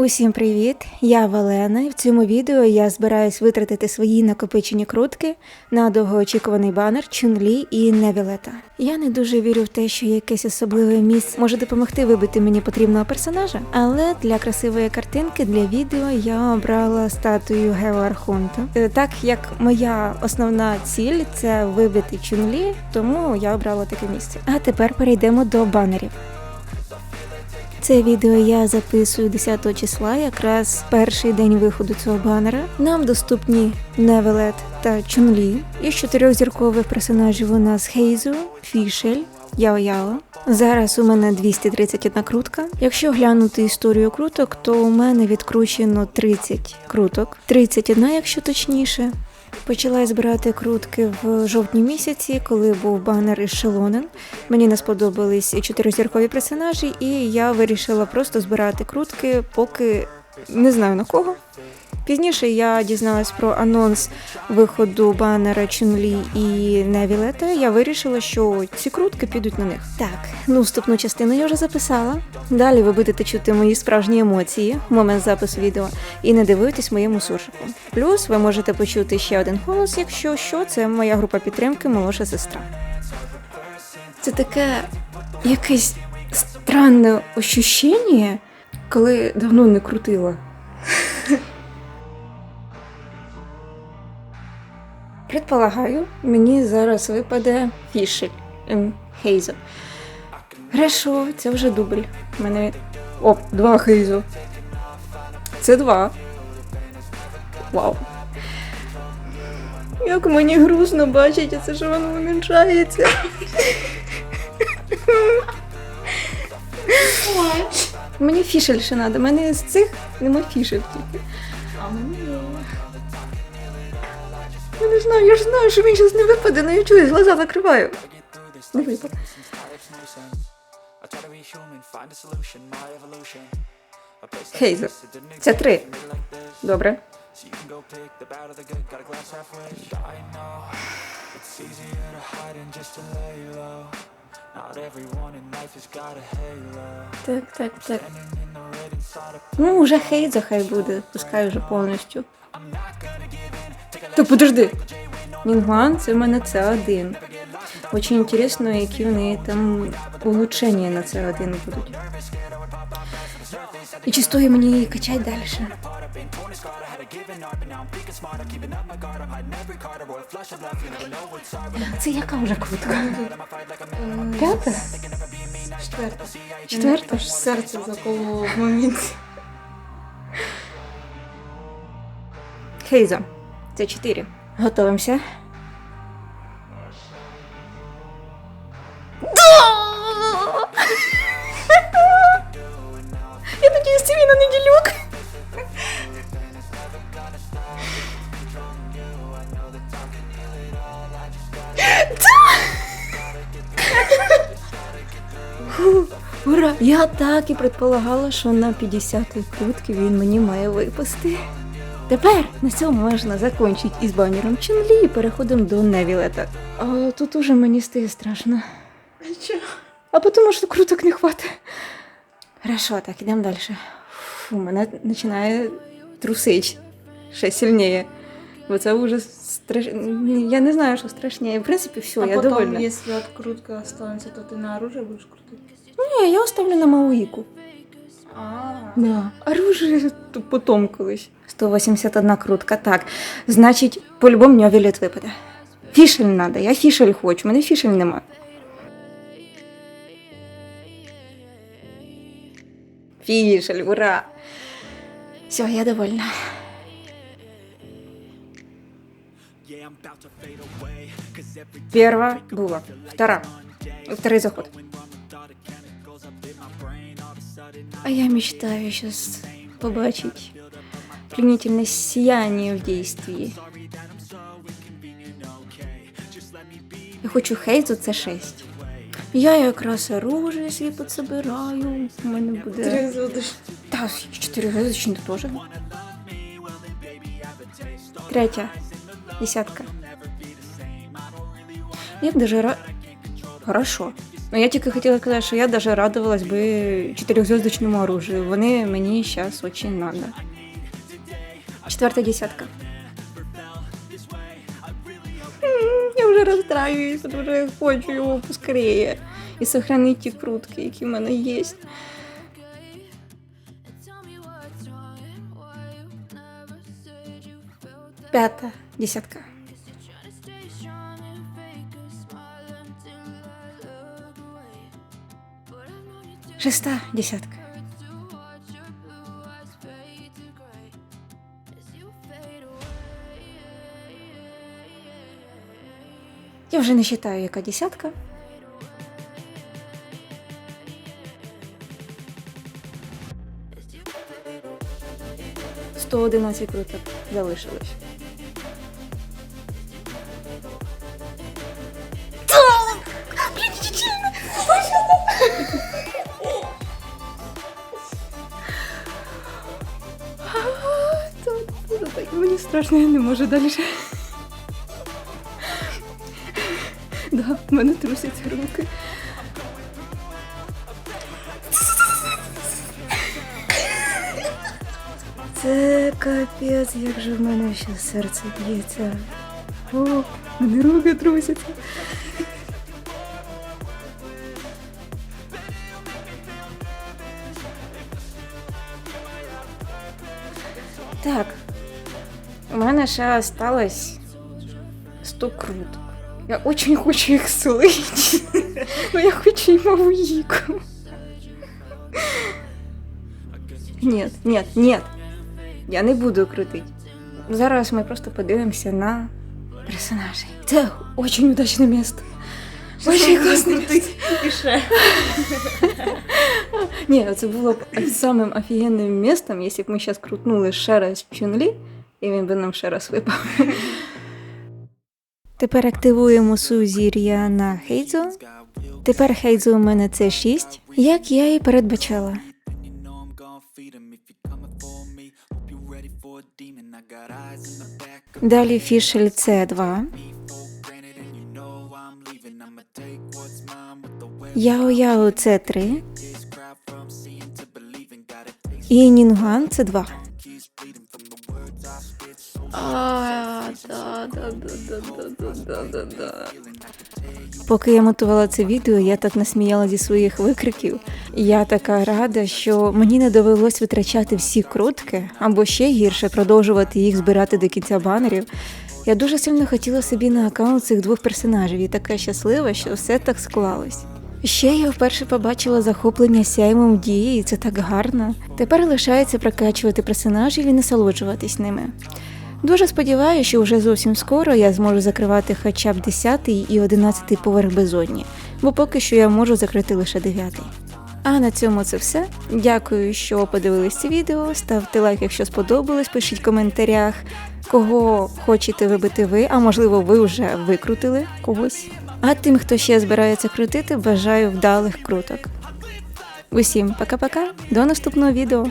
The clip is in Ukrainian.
Усім привіт! Я Валена, і в цьому відео я збираюсь витратити свої накопичені крутки на довгоочікуваний банер Чунлі і Невілета. Я не дуже вірю в те, що якесь особливе місце може допомогти вибити мені потрібного персонажа, але для красивої картинки для відео я обрала статую Гео Архунта. Е, Так як моя основна ціль це вибити Чунлі, тому я обрала таке місце. А тепер перейдемо до банерів. Це відео я записую 10 числа, якраз перший день виходу цього банера. Нам доступні Невелет та Чунлі. Із чотирьохзіркових персонажів у нас Хейзу, Фішель, Яо-Яо. Зараз у мене 231 крутка. Якщо глянути історію круток, то у мене відкручено 30 круток, 31, якщо точніше. Почала збирати крутки в жовтні місяці, коли був банер із Шелонен. Мені не сподобались і чотиризіркові персонажі, і я вирішила просто збирати крутки, поки не знаю на кого. Пізніше я дізналась про анонс виходу банера Чунлі і Невілета. Я вирішила, що ці крутки підуть на них. Так, ну вступну частину я вже записала. Далі ви будете чути мої справжні емоції в момент запису відео і не дивитись моєму суржику. Плюс ви можете почути ще один голос, якщо що, це моя група підтримки, молодша сестра. Це таке якесь странне ощущення, коли давно не крутила. Предполагаю, мені зараз випаде фішель ем, Хейзо. Хорошо, це вже дубль. У мене. О, два Хейзо. Це два. Вау. Як мені грустно бачити це, що воно уменьшається. Мені фішель ще треба. Мене з цих нема фішель тільки. А мені є. Я не знаю, я ж знаю, що він зараз не випаде, але я чую, глаза закриваю. Не випаде. Хейзер. Це три. Добре. So you can go pick the bad or the good, got a glass halfway. I know it's easier to hide than just to lay low. Not everyone in life has got a halo. Так, так, так. Standing in the red inside a Ну, вже Хейзо хай буде, пускай вже повністю. Так подожди. Нінгуан, це в мене С1. Очень інтересно, які в неї там улучшення на С1 будуть. І чи стоїть мені її качати далі? Це яка вже крутка? П'ята? Четверта. Четверта? ж серце закололо в моменті. Хейзо. Це 4. Готовимося. Ура! Я так і предполагала, що на 50-й крутки він мені має випасти. Тепер на цьому можна закінчити із банером Чунлі і переходимо до Невілета. А тут уже мені стає страшно. Чого? А тому що круток не хватить. Хорошо, так, ідемо далі. Фу, мене починає трусить ще сильніше. Бо це вже страш... Я не знаю, що страшніше. В принципі, все, а я потом, довольна. если открутка останется, то ты на оружие будешь крутить? Ні, я оставлю на Мауїку. А, Да. Оружие то потом колись. 181 крутка, так. Значить, по-любому мені вілет випаде. Фішель надо, я фішель хочу, у мене фішель нема. Фішель, ура! Все, я довольна. Yeah, I'm about to fade away. Cause every Перша була, втора. Второй заход. А я мечтаю сейчас побачить пленительное сияние в действии. Я хочу хейзу це 6. Я якраз оружие собі підсобираю. У мене буде. зводишь. Та, 4 звездочні теж. Третя. Десятка. Як даже ра... Хорошо. Ну, я тільки хотіла сказати, що я даже радувалась би чотирьохзв'язочному оружию. Вони мені зараз дуже надо. Четверта десятка. Я вже розстраююсь, тому що я хочу його поскорее. І сохранити ті крутки, які в мене є. П'ята десятка. Шеста десятка. Я вже не вважаю, яка десятка. Сто одинадцять круток залишилось. Страшно, я не можу далі. Да, мене трусяться руки. Це капець, як же в мене ще серце б'ється. О, мене руки трусяться. Так, у мене ще осталось 100 круток. Я очень хочу їх слить. Но я хочу і мавуїку. Нет, нет, нет. Я не буду крутити. Зараз ми просто подивимося на персонажей. Це очень удачне місто. Очень класне місто. І ще. Ні, це було б самим офігенним містом, якщо б ми зараз крутнули ще раз Чунлі, і він би нам ще раз випав. Тепер активуємо сузір'я на Хейдзу. Тепер Хейдзу у мене це 6, як я і передбачала. Далі фішель це 2. Яо Яо це 3. І Нінган це 2. А, да, да, да, да, да, да, да. Поки я мотувала це відео, я так насміяла зі своїх викриків. Я така рада, що мені не довелось витрачати всі крутки, або ще гірше продовжувати їх збирати до кінця банерів. Я дуже сильно хотіла собі на аккаунт цих двох персонажів і така щаслива, що все так склалось. Ще я вперше побачила захоплення сяймом дії, і це так гарно. Тепер лишається прокачувати персонажів і насолоджуватись ними. Дуже сподіваюся, що вже зовсім скоро я зможу закривати хоча б 10 і 11 поверх безодні, бо поки що я можу закрити лише 9. А на цьому це все. Дякую, що подивились це відео. Ставте лайк, якщо сподобалось, пишіть в коментарях, кого хочете вибити ви, а можливо, ви вже викрутили когось. А тим, хто ще збирається крутити, бажаю вдалих круток. Усім пока-пока, до наступного відео.